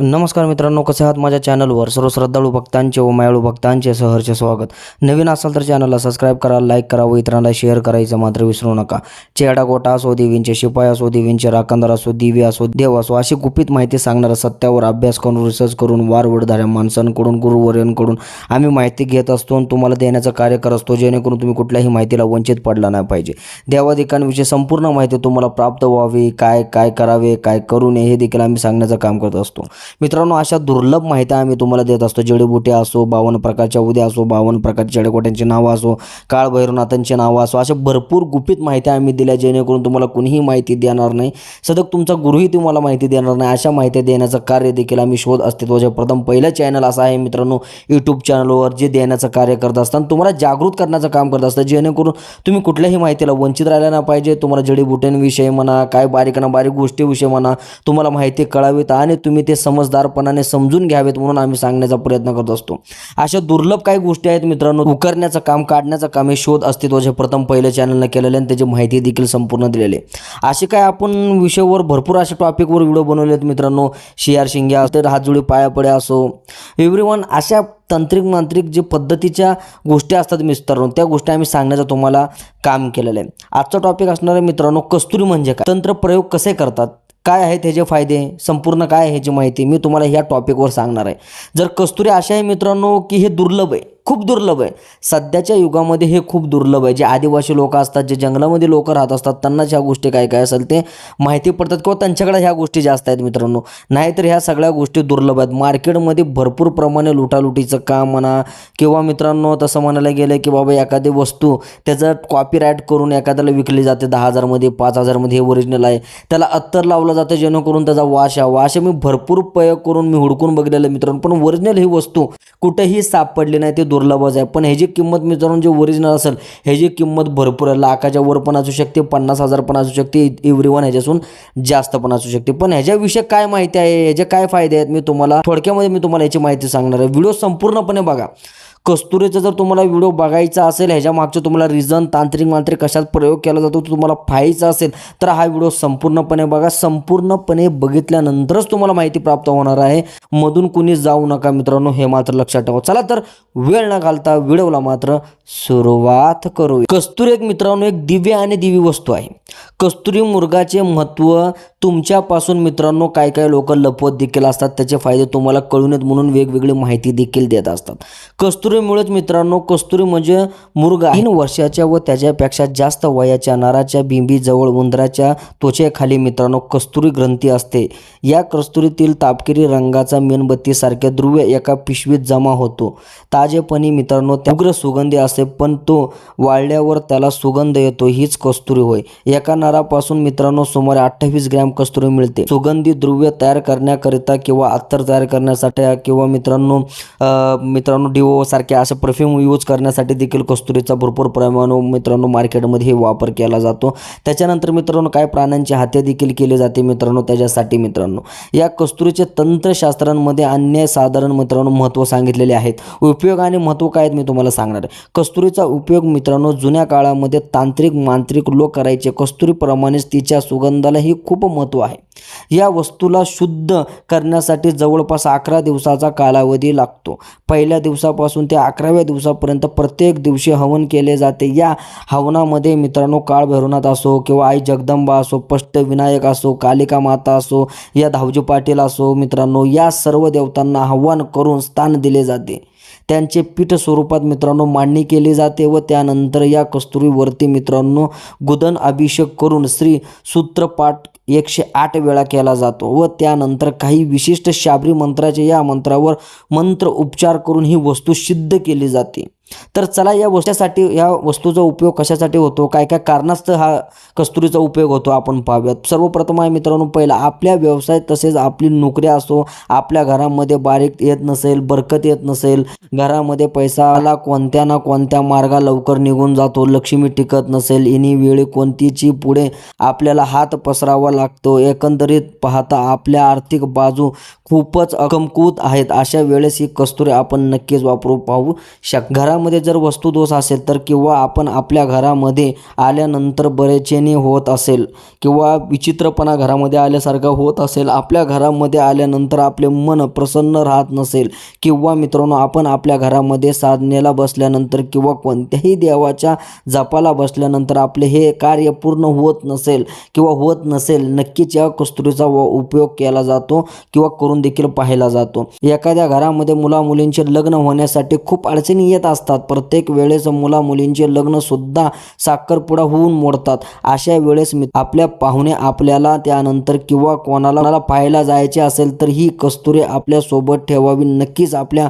नमस्कार मित्रांनो कसे आहात माझ्या चॅनलवर? सर्व श्रद्धाळू भक्तांचे व मायाळू भक्तांचे सहर्ष स्वागत. नवीन असाल तर चॅनलला सबस्क्राईब करा लाईक करा व इतरांना शेअर करायचं मात्र विसरू नका. चेहडा गोटा असो देवींचे शिपाई असो देवींचे राखणदार असो दिवे असो देव असो अशी गुपित माहिती सांगणारा सत्यावर अभ्यास करून रिसर्च करून वारवडधाऱ्या माणसांकडून गुरुवर्यांकडून आम्ही माहिती घेत असतो आणि तुम्हाला देण्याचं कार्य करत असतो जेणेकरून तुम्ही कुठल्याही माहितीला वंचित पडला नाही पाहिजे. देवाधिकांविषयी संपूर्ण माहिती तुम्हाला प्राप्त व्हावी काय काय करावे काय करू नये हे देखील आम्ही सांगण्याचं काम करत असतो. मित्रांनो अशा दुर्लभ माहिती आम्ही तुम्हाला देत असतो. जडीबुटी असो बावन्न प्रकारच्या उद्या असो बावन्न प्रकारच्या जडेकोट्यांची नावं असो काळभैरवनाथांची नावं असो अशा भरपूर गुपित माहिती आम्ही दिल्या जेणेकरून तुम्हाला कुणीही माहिती देणार नाही. सतत तुमचा गुरुही तुम्हाला माहिती देणार नाही. अशा माहिती देण्याचं कार्य देखील आम्ही शोध अस्तित्वाच्या प्रथम पहिलं चॅनल असं आहे मित्रांनो यूट्यूब चॅनलवर जे देण्याचं कार्य करत असताना तुम्हाला जागृत करण्याचं काम करत असतं जेणेकरून तुम्ही कुठल्याही माहितीला वंचित राहिला नाही पाहिजे. तुम्हाला जडीबुट्यांविषयी म्हणा काय बारीक ना बारीक गोष्टीविषयी म्हणा तुम्हाला माहिती कळावीत आणि तुम्ही ते समजदारपणाने समजून घ्यावेत म्हणून आम्ही सांगण्याचा प्रयत्न करत असतो. अशा दुर्लभ काही गोष्टी आहेत मित्रांनो. उकरण्याचं काम काढण्याचं काम हे शोध अस्तित्वाचे प्रथम पहिल्या चॅनलनं केलेले आणि त्याची माहिती देखील संपूर्ण दिलेली आहे. असे काय आपण विषयावर भरपूर अशा टॉपिकवर व्हिडिओ बनवले आहेत मित्रांनो. शियार शिंग्या तर हात पायापड्या असो. एव्हरी वन अशा तांत्रिक मांत्रिक जे पद्धतीच्या गोष्टी असतात मित्रांनो त्या गोष्टी आम्ही सांगण्याचं तुम्हाला काम केलेलं आहे. आजचा टॉपिक असणार आहे मित्रांनो कस्तुरी म्हणजे काय? तंत्र प्रयोग कसे करतात? काय आहेत ह्याचे फायदे? संपूर्ण काय आहे ह्याची माहिती मी तुम्हाला ह्या टॉपिकवर सांगणार आहे. जर कस्तुरी अशा आहे मित्रांनो की हे दुर्लभ आहे. खूप दुर्लभ आहे. सध्याच्या युगामध्ये हे खूप दुर्लभ आहे. जे आदिवासी लोक असतात जे जंगलामध्ये लोक राहत असतात त्यांनाच ह्या गोष्टी काय काय असेल ते माहिती पडतात किंवा त्यांच्याकडे ह्या गोष्टी जास्त आहेत मित्रांनो. नाहीतर ह्या सगळ्या गोष्टी दुर्लभ आहेत. मार्केटमध्ये भरपूर प्रमाणे लुटालुटीचं काम म्हणा किंवा मित्रांनो तसं म्हणायला गेलं की बाबा एखादी वस्तू त्याचं कॉपीराईट करून एखाद्याला विकली जाते दहा हजारमध्ये पाच हजारमध्ये हे ओरिजिनल आहे. त्याला अत्तर लावलं जातं जेणेकरून त्याचा वाश यावा. वाश मी भरपूर प्रयोग करून मी हुडकून बघितलेलं मित्रांनो. पण ओरिजिनल ही वस्तू कुठेही सापडली नाही. ते दुर्लभच आहे. पण ह्याची किंमत मित्रांनो जे ओरिजिनल असेल ह्याची किंमत भरपूर आहे. लाखाच्या वर पण असू शकते पन्नास हजार पण असू शकते एव्हरी वन ह्याच्यासून जास्त पण असू शकते. पण ह्याच्याविषयी काय माहिती आहे? ह्याचे काय फायदे आहेत? मी तुम्हाला थोडक्यामध्ये मी तुम्हाला याची माहिती सांगणार आहे. व्हिडिओ संपूर्णपणे बघा. कस्तुरीचा जर तुम्हाला व्हिडिओ बघायचा असेल ह्याच्या मागचं तुम्हाला रिझन तांत्रिक मांत्रिक कशात प्रयोग केला जातो तो तुम्हाला पाहायचा असेल तर हा व्हिडिओ संपूर्णपणे बघा. संपूर्णपणे बघितल्यानंतरच तुम्हाला माहिती प्राप्त होणार आहे. मधून कुणी जाऊ नका मित्रांनो हे मात्र लक्षात ठेवा. चला तर वेळ न घालता व्हिडिओला मात्र सुरुवात करू कस्तुरी एक मित्रांनो एक दिव्य आणि दिवी वस्तू आहे. कस्तुरी मुर्गाचे महत्त्व तुमच्यापासून मित्रांनो काय काय लोक लपवत देखील असतात. त्याचे फायदे तुम्हाला कळून येत म्हणून वेगवेगळी माहिती देखील देत असतात. कस्तुरीमुळेच मित्रांनो कस्तुरी म्हणजे मुर्गा. तीन वर्षाच्या व त्याच्यापेक्षा जास्त वयाच्या नाराच्या बिंबीजवळ उंदराच्या त्वचेखाली मित्रांनो कस्तुरी ग्रंथी असते. या कस्तुरीतील तापकिरी रंगाचा मेणबत्तीसारखे द्रव्य एका पिशवीत जमा होतो. ताजेपणी मित्रांनो उग्र सुगंधी असते पण तो वाळल्यावर त्याला सुगंध येतो हीच कस्तुरी होय. एका नरापासून मित्रांनो सुमारे अठ्ठावीस ग्रॅम कस्तुरी मिळते. सुगंधी द्रव्य तयार करण्याकरिता किंवा अत्तर तयार करण्यासाठी किंवा मित्रांनो मित्रांनो डिओ सारखे असे परफ्यूम यूज करण्यासाठी देखील कस्तुरीचा भरपूर प्रमाण मित्रांनो मार्केटमध्ये हे वापर केला जातो. त्याच्यानंतर मित्रांनो काय प्राण्यांची हत्या देखील केली जाते मित्रांनो त्याच्यासाठी मित्रांनो. या कस्तुरीचे तंत्रशास्त्रांमध्ये अन्य साधारण मित्रांनो महत्त्व सांगितलेले आहेत. उपयोग आणि महत्त्व काय आहेत मी तुम्हाला सांगणार आहे. कस्तुरीचा उपयोग मित्रांनो जुन्या काळामध्ये तांत्रिक मांत्रिक लोक करायचे. कस्तुरीप्रमाणेच तिच्या सुगंधालाही खूप महत्त्व आहे. या वस्तूला शुद्ध करण्यासाठी जवळपास अकरा दिवसाचा कालावधी लागतो. पहिल्या दिवसापासून ते अकराव्या दिवसापर्यंत प्रत्येक दिवशी हवन केले जाते. या हवनामध्ये मित्रांनो काळ भैरवनाथ असो किंवा आई जगदंबा असो विनायक असो कालिका माता असो या धावजी पाटील असो मित्रांनो या सर्व देवतांना आव्हान करून स्थान दिले जाते. त्यांचे पीठ स्वरूपात मित्रांनो मांडणी केली जाते व त्यानंतर या कस्तुरीवरती मित्रांनो गुदन अभिषेक करून श्री सूत्रपाठ एकशे आठ वेळा केला जातो व त्यानंतर काही विशिष्ट शाबरी मंत्राचे या मंत्रावर मंत्र उपचार करून ही वस्तू सिद्ध केली जाते. तर चला या गोष्टीसाठी या वस्तूचा उपयोग कशासाठी होतो? काय काय कारणास्तव हा कस्तुरीचा उपयोग होतो आपण पाहूयात. सर्वप्रथम आहे मित्रांनो पहिला आपल्या व्यवसाय तसेच आपली नोकरी असो आपल्या घरामध्ये बारीक येत नसेल बरकत येत नसेल घरामध्ये पैसाला कोणत्या ना कोणत्या मार्गा लवकर निघून जातो लक्ष्मी टिकत नसेल इनी वेळी कोणतीची पुढे आपल्याला हात पसरावा लागतो एकंदरीत पाहता आपल्या आर्थिक बाजू खूपच अकमकूत आहेत. अशा वेळेस ही कस्तुरी आपण नक्कीच वापरू पाहू शक घरा घरामध्ये जर वस्तुदोष असेल तर किंवा आपण आपल्या घरामध्ये आल्यानंतर बरेचेने होत असेल किंवा विचित्रपणा घरामध्ये आल्यासारखा होत असेल आपल्या घरामध्ये आल्यानंतर आपले मन प्रसन्न राहत नसेल किंवा मित्रांनो आपण आपल्या घरामध्ये साधनेला बसल्यानंतर किंवा कोणत्याही देवाच्या जपाला बसल्यानंतर आपले हे कार्य पूर्ण होत नसेल किंवा होत नसेल नक्कीच या कस्तुरीचा व उपयोग केला जातो किंवा करून देखील पाहिला जातो. एखाद्या घरामध्ये मुला मुलींचे लग्न होण्यासाठी खूप अडचणी येत असतात. प्रत्येक वेळेस मुला मुलींचे लग्न सुद्धा साखरपुडा होऊन मोडतात. अशा वेळेस मी आपल्या पाहुणे आपल्याला त्यानंतर किंवा कोणाला पाहायला जायचे असेल तर ही कस्तुरी आपल्यासोबत ठेवावी. नक्कीच आपल्या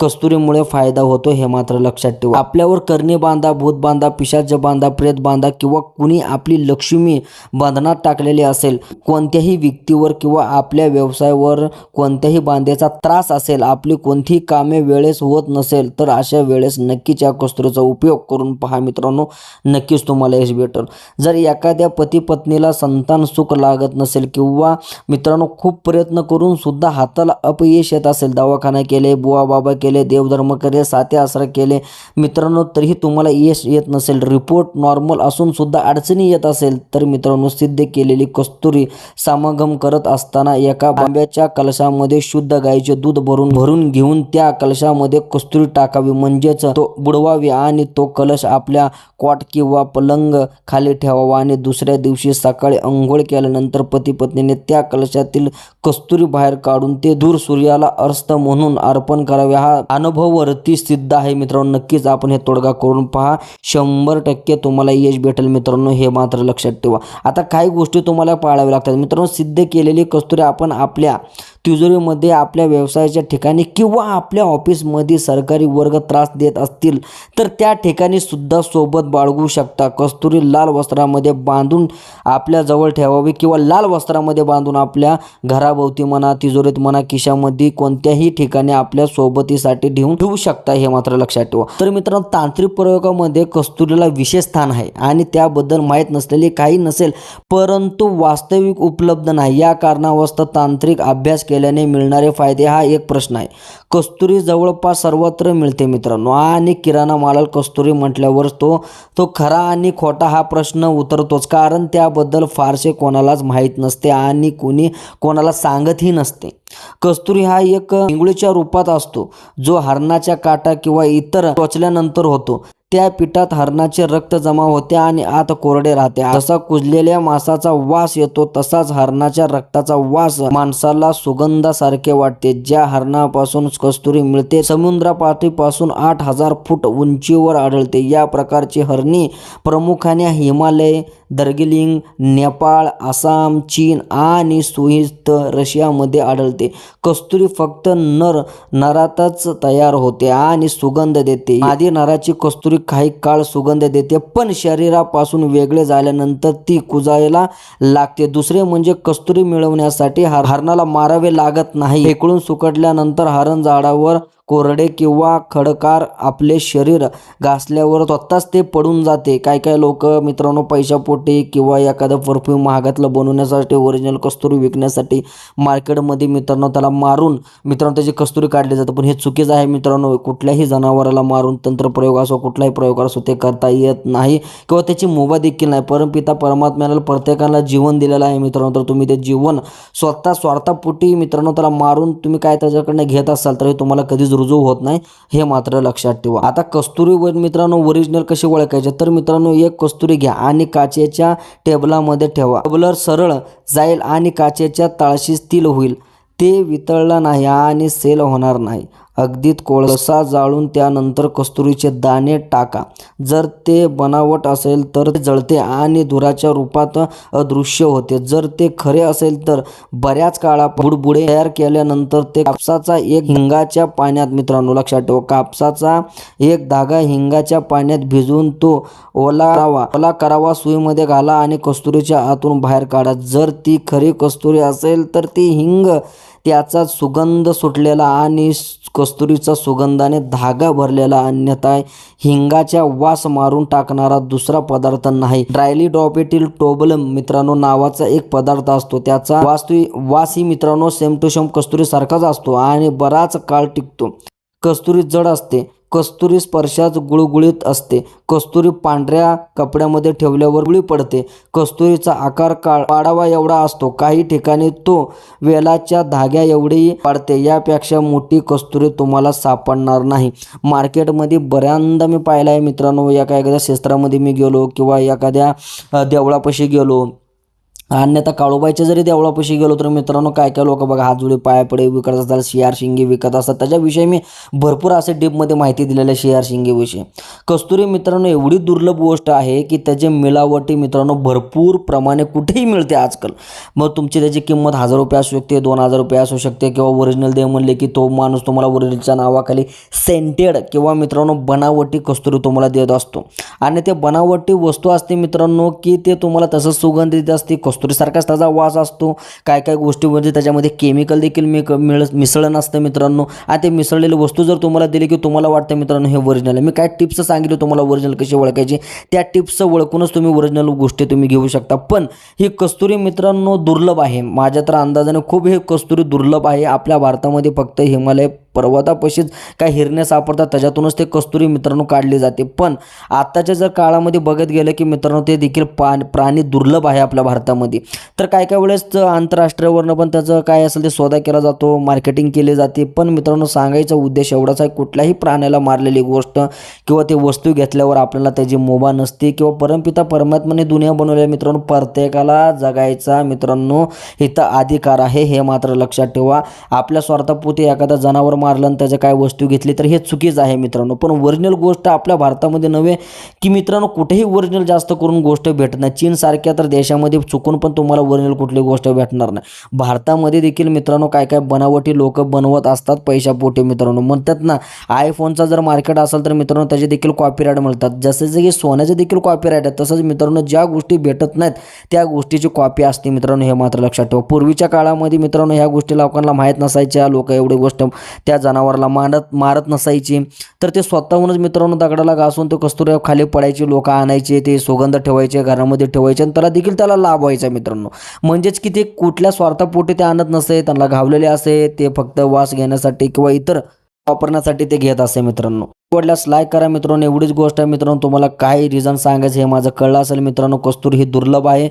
कस्तुरीमुळे फायदा होतो हे मात्र लक्षात ठेवा. आपल्यावर कर्णी बांधा भूत बांधा पिशाच बांधा प्रेत बांधा किंवा कुणी आपली लक्ष्मी बंधनात टाकलेली असेल कोणत्याही व्यक्तीवर किंवा आपल्या व्यवसायावर कोणत्याही बांधेचा त्रास असेल आपली कोणतीही कामे वेळेस होत नसेल तर अशा वेळेस नक्कीच या कस्तुरीचा उपयोग करून पहा मित्रांनो नक्कीच तुम्हाला यश भेटेल. जर एखाद्या पती पत्नीला संतान सुख लागत नसेल किंवा मित्रांनो खूप प्रयत्न करून सुद्धा हाताला अपयश येत असेल दवाखाना केले बुवा बाबा केले देवधर्म केले साते आसरा केले मित्रांनो तरीही तुम्हाला यश येत नसेल रिपोर्ट नॉर्मल असून सुद्धा अडचणी येत असेल तर मित्रांनो सिद्ध केलेली कस्तुरी समागम करत असताना एका बांब्याच्या कलशामध्ये शुद्ध गाईचे दूध भरून भरून घेऊन त्या कलशामध्ये कस्तुरी टाकावी. म्हणजेच तो बुडवावी आणि तो कलश आपल्या कॉट किंवा पलंग खाली ठेवावा आणि दुसऱ्या दिवशी सकाळी अंघोळ केल्यानंतर पती पत्नीने त्या कलशातील कस्तुरी बाहेर काढून ते दूर सूर्याला अर्स्त म्हणून अर्पण करावे. हा अनुभव वरती सिद्ध आहे मित्रांनो. नक्कीच आपण हे तोडगा करून पहा. शंभर टक्के तुम्हाला यश भेटेल मित्रांनो. हे मात्र लक्षात ठेवा. आता काही गोष्टी तुम्हाला पाळाव्या लागतात. मित्रांनो सिद्ध केलेली कस्तुरी आपण आपल्या तिजोरीमध्ये आपल्या व्यवसायाच्या ठिकाणी किंवा आपल्या ऑफिसमध्ये सरकारी वर्ग त्रास देत असतील तर त्या ठिकाणी सुद्धा सोबत बाळगू शकता. कस्तुरी लाल वस्त्रामध्ये बांधून आपल्या जवळ ठेवावी किंवा लाल वस्त्रामध्ये बांधून आपल्या घराभोवती म्हणा तिजोरीत म्हणा किशामध्ये कोणत्याही ठिकाणी आपल्या सोबतीसाठी ठेवून ठेवू शकता हे मात्र लक्षात ठेवा. तर मित्रांनो तांत्रिक प्रयोगामध्ये कस्तुरीला विशेष स्थान आहे आणि त्याबद्दल माहीत नसलेले काही नसेल परंतु वास्तविक उपलब्ध नाही. या कारणावस्त तांत्रिक अभ्यास केल्याने मिळणारे फायदे हा एक प्रश्न आहे. कस्तुरी जवळपास सर्वत्र मिळते मित्रांनो. आणि किराणा मालाल कस्तुरी म्हटल्यावर तो तो खरा आणि खोटा हा प्रश्न उतरतोच. कारण त्याबद्दल फारसे कोणालाच माहीत नसते आणि कोणी कोणाला सांगतही नसते. कस्तुरी हा एक इंगळीच्या रूपात असतो जो हरणाच्या काटा किंवा इतर टोचल्यानंतर होतो. त्या पिठात हरणाचे रक्त जमा होते आणि आत कोरडे राहते. जसा कुजलेल्या मांसाचा वास येतो तसाच हरणाच्या रक्ताचा वास माणसाला सुगंधासारखे वाटते ज्या हरणापासून कस्तुरी मिळते समुद्रापाठीपासून आठ हजार फूट उंचीवर आढळते. या प्रकारची हरणी प्रामुख्याने हिमालय दार्जिलिंग नेपाळ आसाम चीन आणि सुहिस्त रशियामध्ये आढळते. कस्तुरी फक्त नर नरातच तयार होते आणि सुगंध देते. आधी नराची कस्तुरी काही काळ सुगंध देते पण शरीरापासून वेगळे झाल्यानंतर ती कुजायला लागते. दुसरे म्हणजे कस्तुरी मिळवण्यासाठी हरणाला मारावे लागत नाही. फेकळून सुकटल्यानंतर हरण झाडावर कोरडे किंवा खडकार आपले शरीर घासल्यावर स्वतःच ते पडून जाते. काय काय लोक मित्रांनो पैशापोटी किंवा एखादं परफ्यूम महागातलं बनवण्यासाठी ओरिजिनल कस्तुरी विकण्यासाठी मार्केटमध्ये मित्रांनो त्याला मारून मित्रांनो त्याची कस्तुरी काढली जाते. पण हे चुकीचं आहे मित्रांनो. कुठल्याही जनावराला मारून तंत्रप्रयोग असो कुठलाही प्रयोग असो ते करता येत नाही किंवा त्याची मुभा देखील नाही परमपिता परमात्म्याला प्रत्येकाला जीवन दिलेलं आहे मित्रांनो. तर तुम्ही ते जीवन स्वतः स्वार्थापोटी मित्रांनो त्याला मारून तुम्ही काय त्याच्याकडनं घेत असाल तर हे तुम्हाला कधीच रुजू होत नाही हे मात्र लक्षात ठेवा. आता कस्तुरी वर मित्रांनो ओरिजिनल कसे ओळखायचे? तर मित्रांनो एक कस्तुरी घ्या आणि काचेच्या टेबलामध्ये ठेवा. टेबलर सरळ जाईल आणि काचेच्या तळाशी स्थिर होईल. ते वितळला नाही आणि सेल होणार नाही. अगदीत कोळसा जाळून त्यानंतर कस्तुरीचे दाणे टाका. जर ते बनावट असेल तर ते जळते आणि धुराच्या रूपात अदृश्य होते. जर ते खरे असेल तर बऱ्याच काळा बुडबुडे तयार केल्यानंतर ते कापसाचा एक हिंगाच्या पाण्यात मित्रांनो लक्षात ठेवा. कापसाचा एक धागा हिंगाच्या पाण्यात भिजवून तो ओला करावा. ओला करावा सुईमध्ये घाला आणि कस्तुरीच्या आतून बाहेर काढा. जर ती खरी कस्तुरी असेल तर ती हिंग त्याचा सुगंध सुटलेला आणि कस्तुरीचा सुगंधाने धागा भरलेला अन्यथा हिंगाच्या वास मारून टाकणारा दुसरा पदार्थ नाही. ड्रायली ड्रॉपेटील टोबलम मित्रांनो नावाचा एक पदार्थ असतो. त्याचा वास्तू वास ही मित्रांनो सेम टू सेम कस्तुरी सारखाच असतो आणि बराच काळ टिकतो. कस्तुरी जड असते. कस्तुरी स्पर्शाच गुळगुळीत असते. कस्तुरी पांढऱ्या कपड्यामध्ये ठेवल्यावर गुळी पडते. कस्तुरीचा आकार काळ वाढावा एवढा असतो. काही ठिकाणी तो वेलाच्या धाग्या एवढीही वाढते यापेक्षा मोठी कस्तुरी तुम्हाला सापडणार नाही. मार्केटमध्ये बऱ्यांदा मी पाहिलं आहे मित्रांनो एका एखाद्या क्षेत्रामध्ये मी गेलो किंवा एखाद्या देवळापाशी गेलो. अन्यथा काळूबाईच्या जरी देवळापाशी गेलो तर मित्रांनो काय काय लोक बघा हात जोडे विकत असतात शियार शिंगे विकत असतात. त्याच्याविषयी मी भरपूर असे डीपमध्ये माहिती दिलेल्या शियार शिंगेविषयी. कस्तुरी मित्रांनो एवढी दुर्लभ गोष्ट आहे की त्याचे मिलावटी मित्रांनो भरपूर प्रमाणे कुठेही मिळते आजकाल. मग तुमची त्याची किंमत हजार रुपये असू शकते दोन हजार रुपये असू शकते किंवा ओरिजिनल दे म्हणले की तो माणूस तुम्हाला ओरिजिनलच्या नावाखाली सेंटेड किंवा मित्रांनो बनावटी कस्तुरी तुम्हाला देत असतो. आणि ते बनावटी वस्तू असते मित्रांनो की ते तुम्हाला तसंच सुगंधित असते कस्तुरीसारखाच त्याचा वास असतो. काय काय गोष्टी म्हणजे त्याच्यामध्ये केमिकल देखील मी मिळ मिसळण असतं मित्रांनो. आणि ते मिसळलेली वस्तू जर तुम्हाला दिली की तुम्हाला वाटतं मित्रांनो हे ओरिजिनल आहे. मी काय टिप्स सांगितले तुम्हाला ओरिजिनल कशी ओळखायची? त्या टिप्स ओळखूनच तुम्ही ओरिजिनल गोष्टी तुम्ही घेऊ शकता. पण ही कस्तुरी मित्रांनो दुर्लभ आहे. माझ्या तर अंदाजाने खूप हे कस्तुरी दुर्लभ आहे. आपल्या भारतामध्ये फक्त हिमालय पर्वतापाशीच काय हिरण्या सापडतात. त्याच्यातूनच ते कस्तुरी मित्रांनो काढली जाते. पण आत्ताच्या जर काळामध्ये बघत गेलं की मित्रांनो ते देखील पा प्राणी दुर्लभ आहे आपल्या भारतामध्ये. तर काय काय वेळेस तर आंतरराष्ट्रीयवरनं पण त्याचं काय असेल ते सौदा केला जातो मार्केटिंग केली जाते. पण मित्रांनो सांगायचा उद्देश एवढाच आहे कुठल्याही प्राण्याला मारलेली गोष्ट किंवा ते वस्तू घेतल्यावर आपल्याला त्याची मोबा नसते किंवा परमपिता परमात्माने दुनिया बनवलेल्या मित्रांनो प्रत्येकाला जगायचा मित्रांनो इथं अधिकार आहे हे मात्र लक्षात ठेवा. आपल्या स्वार्थापोटी एखादा जनावर मारलं आणि त्याच्या काय वस्तू घेतली तर हे चुकीचं आहे मित्रांनो. पण ओरिजिनल गोष्ट आपल्या भारतामध्ये नव्हे की मित्रांनो कुठेही ओरिजिनल जास्त करून गोष्ट भेटत नाही. चीनसारख्या तर देशामध्ये चुकून पण तुम्हाला ओरिजिनल कुठली गोष्ट भेटणार नाही. भारतामध्ये देखील मित्रांनो काय काय बनावटी लोक बनवत असतात पैशापोटी मित्रांनो. म्हणतात ना आयफोनचा जर मार्केट असेल तर मित्रांनो त्याचे देखील कॉपीराईट मिळतात. जसे जे की सोन्याचे देखील कॉपीराईट आहेत तसंच मित्रांनो ज्या गोष्टी भेटत नाहीत त्या गोष्टीची कॉपी असते मित्रांनो हे मात्र लक्षात ठेवा. पूर्वीच्या काळामध्ये मित्रांनो ह्या गोष्टी लोकांना माहीत नसायच्या लोक एवढी गोष्ट त्या जनावराला मारत मारत नसायची. तर ते स्वतःहूनच मित्रांनो दगडाला घासून तो कस्तुऱ्या खाली पडायचे लोक आणायचे ते सुगंध ठेवायचे घरामध्ये ठेवायचे आणि त्याला देखील त्याला लाभ व्हायचा मित्रांनो. म्हणजेच की ते कुठल्या स्वार्थापोटी ते आणत नसे त्यांना घावलेले असे ते फक्त वास घेण्यासाठी किंवा इतर वापरण्यासाठी ते घेत असे मित्रांनो. आवडल्यास लाईक करा मित्रांनो. एवढीच गोष्ट आहे मित्रांनो तुम्हाला काय रिझन सांगायचं हे माझं कळलं असेल मित्रांनो कस्तुरी ही दुर्लभ आहे.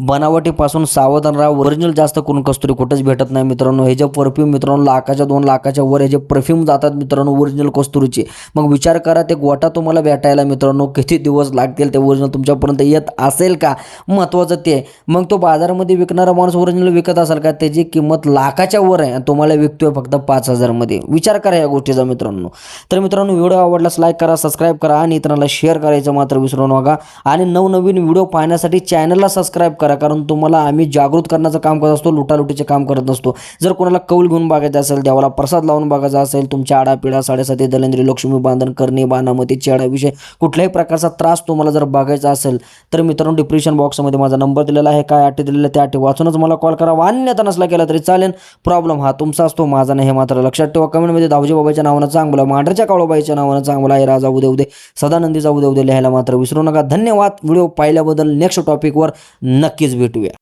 बनावटीपासून सावधान राहा. ओरिजिनल जास्त करून कस्तुरी कुठेच भेटत नाही मित्रांनो. हे जे परफ्यूम मित्रांनो लाखाच्या दोन लाखाच्या वर हे जे परफ्यूम जातात मित्रांनो ओरिजिनल कस्तुरीचे. मग विचार करा ते गोटा तुम्हाला भेटायला मित्रांनो किती दिवस लागतील? ते ओरिजिनल तुमच्यापर्यंत येत असेल का? महत्त्वाचं ते. आहे. मग तो बाजारामध्ये विकणारा माणूस ओरिजिनल विकत असेल का? त्याची किंमत लाखाच्या वर आहे आणि तुम्हाला विकतोय फक्त पाच हजारमध्ये. विचार करा या गोष्टीचा मित्रांनो. तर मित्रांनो व्हिडिओ आवडल्यास लाईक करा सबस्क्राईब करा आणि इतरांना शेअर करायचं मात्र विसरू नका. आणि नवनवीन व्हिडिओ पाहण्यासाठी चॅनलला सबस्क्राईब करा. कारण तुम्हाला आम्ही जागृत करण्याचं काम करत असतो लुटालुटीचे काम करत नसतो. जर कोणाला कौल घेऊन बघायचं असेल देवाला प्रसाद लावून बघायचा असेल तुमच्या आडापिडा साडेसाती दलेंद्री लक्ष्मी बांधण करणे बाणामती चेडाविषयी कुठल्याही प्रकारचा त्रास तुम्हाला जर बघायचा असेल तर मित्रांनो डिप्रेशन बॉक्समध्ये माझा नंबर दिलेला आहे. काय अटी दिलेल्या त्या अटी वाचूनच मला कॉल करा. अन्यथा नसला केला तरी चालेल. प्रॉब्लेम हा तुमचा असतो माझा नाही हे मात्र लक्षात ठेवा. कमेंटमध्ये दावजी बाबाच्या नावानं चांगला मांढरच्या काळोबाईच्या नावानं चांगला आहे राजा उदे उदे सदानंदी जाऊ दे उद्या लिहायला मात्र विसरू नका. धन्यवाद. व्हिडिओ पाहिल्याबद्दल नेक्स्ट टॉपिकवर नक्की नक्कीच भेटूया.